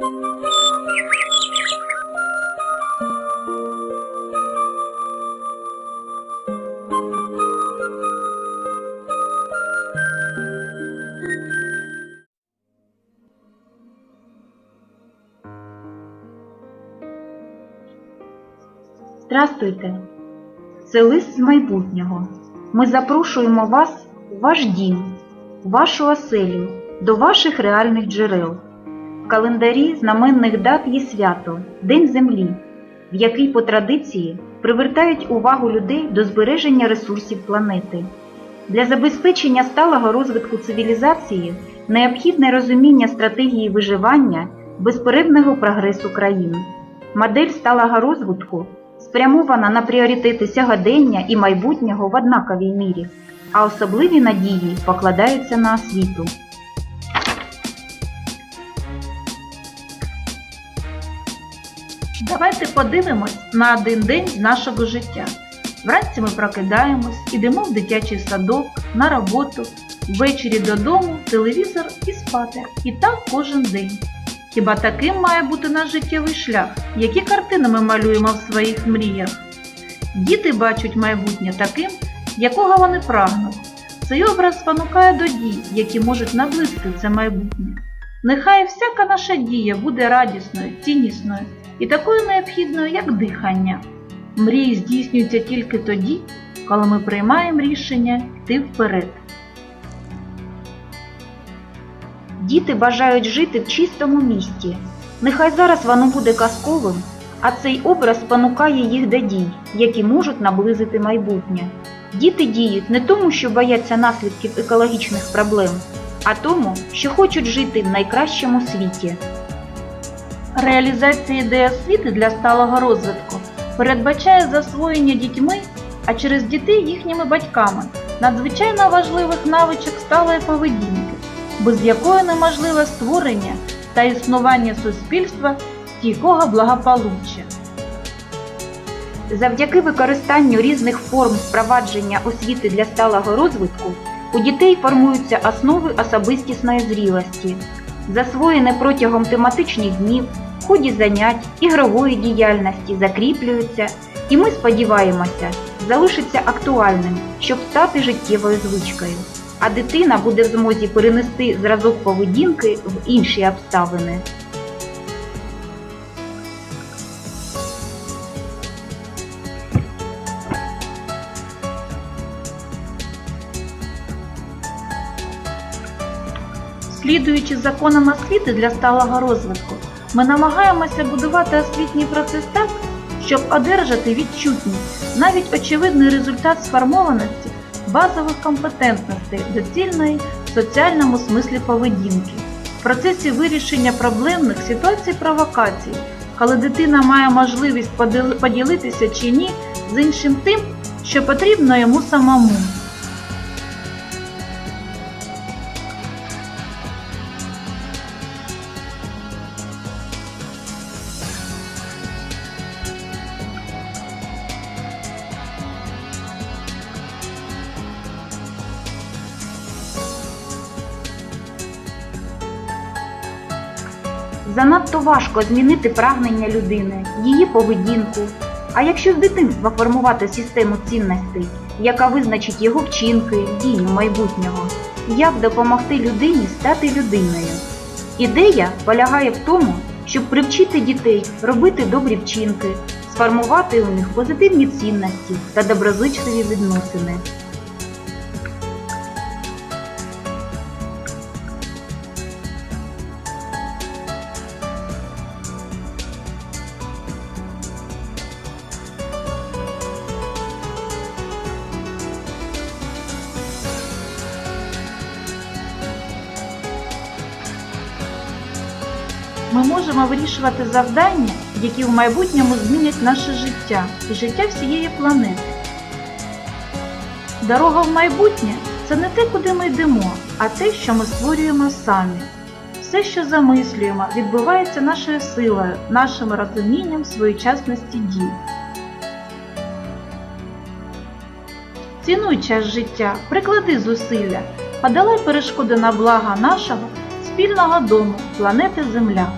Здрастуйте! Це лист з майбутнього. Ми запрошуємо вас у ваш дім, в вашу оселю, до ваших реальних джерел. Календарі знаменних дат є свято День Землі, в який по традиції привертають увагу людей до збереження ресурсів планети. Для забезпечення сталого розвитку цивілізації необхідне розуміння стратегії виживання безперервного прогресу країн. Модель сталого розвитку спрямована на пріоритети сьогодення і майбутнього в однаковій мірі, а особливі надії покладаються на освіту. Давайте подивимось на один день нашого життя. Вранці ми прокидаємось, ідемо в дитячий садок, на роботу, ввечері додому, телевізор і спати. І так кожен день. Хіба таким має бути наш життєвий шлях? Які картини ми малюємо в своїх мріях? Діти бачать майбутнє таким, якого вони прагнуть. Цей образ спонукає до дій, які можуть наблизити це майбутнє. Нехай всяка наша дія буде радісною, ціннісною і такою необхідною, як дихання. Мрії здійснюються тільки тоді, коли ми приймаємо рішення йти вперед. Діти бажають жити в чистому місті. Нехай зараз воно буде казковим, а цей образ спонукає їх до дій, які можуть наблизити майбутнє. Діти діють не тому, що бояться наслідків екологічних проблем, а тому, що хочуть жити в найкращому світі. Реалізація ідеї освіти для сталого розвитку передбачає засвоєння дітьми, а через дітей їхніми батьками надзвичайно важливих навичок сталої поведінки, без якої неможливе створення та існування суспільства стійкого благополуччя. Завдяки використанню різних форм впровадження освіти для сталого розвитку у дітей формуються основи особистісної зрілості, засвоєне протягом тематичних днів, в ході занять, ігрової діяльності закріплюються, і ми сподіваємося, залишиться актуальним, щоб стати життєвою звичкою. А дитина буде в змозі перенести зразок поведінки в інші обставини. Слідуючи законам освіти для сталого розвитку, ми намагаємося будувати освітній процес так, щоб одержати відчутність, навіть очевидний результат сформованості базових компетентностей доцільної в соціальному смислі поведінки. В процесі вирішення проблемних ситуацій провокацій, коли дитина має можливість поділитися чи ні з іншим тим, що потрібно йому самому. Занадто важко змінити прагнення людини, її поведінку. А якщо з дитинства формувати систему цінностей, яка визначить його вчинки, дії майбутнього, як допомогти людині стати людиною? Ідея полягає в тому, щоб привчити дітей робити добрі вчинки, сформувати у них позитивні цінності та доброзичливі відносини. Ми можемо вирішувати завдання, які в майбутньому змінять наше життя і життя всієї планети. Дорога в майбутнє це не те, куди ми йдемо, а те, що ми створюємо самі. Все, що замислюємо, відбувається нашою силою, нашим розумінням своєчасності дій. Цінуй час життя, приклади зусилля, подолай перешкоди на благо нашого спільного дому, планети Земля.